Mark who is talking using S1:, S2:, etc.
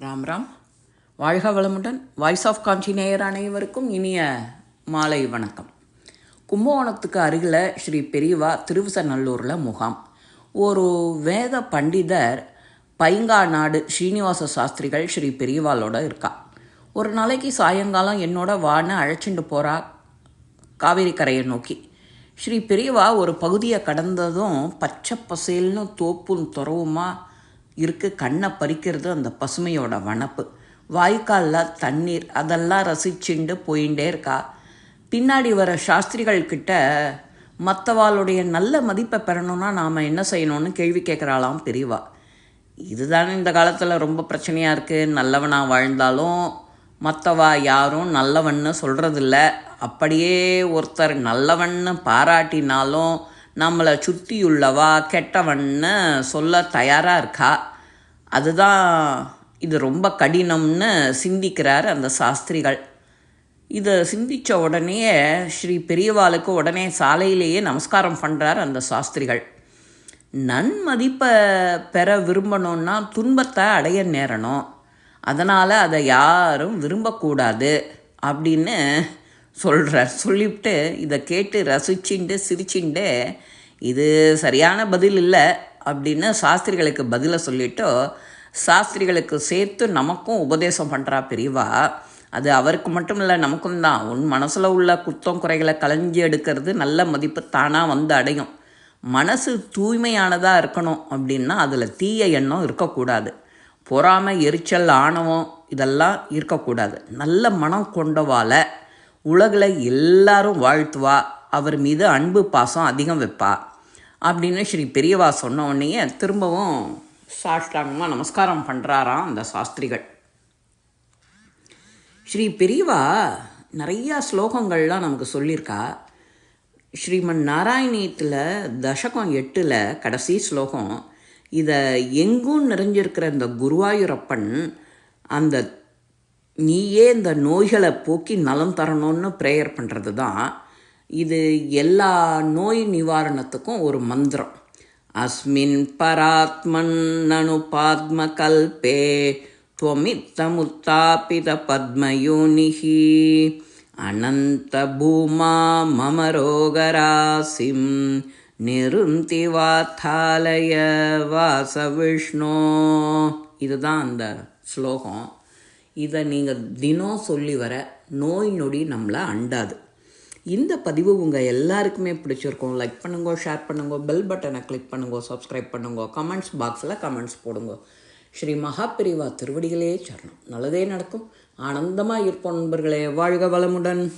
S1: ராம் ராம். வாழ்க வளமுடன். Voice of காஞ்சி நேயர் அனைவருக்கும் இனிய மாலை வணக்கம். கும்பகோணத்துக்கு அருகில் ஸ்ரீ பெரியவா திருவிசநல்லூரில் முகாம். ஒரு வேத பண்டிதர் பைங்கா நாடு ஸ்ரீனிவாச சாஸ்திரிகள் ஸ்ரீ பெரியவாளோட இருக்கா. ஒரு நாளைக்கு சாயங்காலம் என்னோட வான்னு அழைச்சிட்டு போகிறா காவேரி கரையை நோக்கி. ஸ்ரீ பெரியவா ஒரு பகுதியை கடந்ததும் பச்சை பசேல்னு தோப்பும் துறவுமா இருக்கு கண்ணை பறிக்கிறது அந்த பசுமையோட வனப்பு. வாய்க்காலில் தண்ணீர் அதெல்லாம் ரசிச்சுண்டு போயிட்டே இருக்கா. பின்னாடி வர சாஸ்திரிகள் கிட்ட மற்றவாளுடைய நல்ல மதிப்பை பெறணும்னா நாம் என்ன செய்யணும்னு கேள்வி கேட்குறாளாம் பெரியவா. இதுதானே இந்த காலத்தில் ரொம்ப பிரச்சனையாக இருக்குது நல்லவனாக வாழ்ந்தாலும் மற்றவா யாரும் நல்லவன்னு சொல்கிறதில்ல அப்படியே ஒருத்தர் நல்லவன்னு பாராட்டினாலும் நம்மளை சுற்றியுள்ளவா கெட்டவன்னு சொல்ல தயாராக இருக்கா? அதுதான் இது ரொம்ப கடினம்னு சிந்திக்கிறார் அந்த சாஸ்திரிகள். இதை சிந்தித்த உடனே ஸ்ரீ பெரியவாளுக்கு உடனே சாலையிலேயே நமஸ்காரம் பண்ணுறார் அந்த சாஸ்திரிகள். நன்மதிப்பை பெற விரும்பணும்னா துன்பத்தை அடைய நேரணும். அதனால் அதை யாரும் விரும்பக்கூடாது அப்படின்னு சொல்கிறார் சொல்லிவிட்டு இதை கேட்டு ரசிச்சுண்டு சிரிச்சுண்டு இது சரியான பதில் இல்லை அப்படின்னு சாஸ்திரிகளுக்கு பதிலை சொல்லிட்டு சாஸ்திரிகளுக்கு சேர்த்து நமக்கும் உபதேசம் பண்ணுறா பெரியவா. அது அவருக்கு மட்டும் இல்லை நமக்கும் தான். உன் மனசில் உள்ள குத்தம் குறைகளை களைஞ்சி எடுக்கிறது நல்ல மதிப்பு தானாக வந்து அடையும். மனசு தூய்மையானதாக இருக்கணும் அப்படின்னா அதில் தீய எண்ணம் இருக்கக்கூடாது. பொறாமை எரிச்சல் ஆணவம் இதெல்லாம் இருக்கக்கூடாது. நல்ல மனம் கொண்டவால உலகில் எல்லாரும் வாழ்த்துவா அவர் மீது அன்பு பாசம் அதிகம் வைப்பா அப்படின்னு ஸ்ரீ பெரியவா சொன்ன உடனேயே திரும்பவும் சாஷ்டாங்கமாக நமஸ்காரம் பண்ணுறாராம் அந்த சாஸ்திரிகள். ஸ்ரீ பெரியவா நிறையா ஸ்லோகங்கள்லாம் நமக்கு சொல்லியிருக்கா. ஸ்ரீமன் நாராயணியத்தில் தசகம் எட்டில் கடைசி ஸ்லோகம் இதை எங்கும் நிறைஞ்சிருக்கிற இந்த குருவாயூரப்பன் அந்த நீயே இந்த நோய்களை போக்கி நலம் தரணும்னு ப்ரேயர் பண்ணுறது தான் இது எல்லா நோய் நிவாரணத்துக்கும் ஒரு மந்திரம் அஸ்மின் பராத்மன் நனு பாத்ம கல்பே त्वमित्तमुत्तापित पद्मयोनिः अनन्तभूमा मम रोगरासिं நிருந்தி வாத்தாலய வாசவிஷ்ணு இதுதான் அந்த ஸ்லோகம் இதை நீங்கள் தினம் சொல்லி வர நோய் நொடி நம்மளை அண்டாது. இந்த பதிவு உங்கள் எல்லாருக்குமே பிடிச்சிருக்கும். லைக் பண்ணுங்க ஷேர் பண்ணுங்க பெல் பட்டனை கிளிக் பண்ணுங்க சப்ஸ்கிரைப் பண்ணுங்க கமெண்ட்ஸ் பாக்ஸில் கமெண்ட்ஸ் போடுங்க. ஸ்ரீ மகாபிரிவா திருவடிகளே சரணம். நல்லதே நடக்கும். ஆனந்தமாக இருப்போம் நண்பர்களே. வாழ்க வளமுடன்.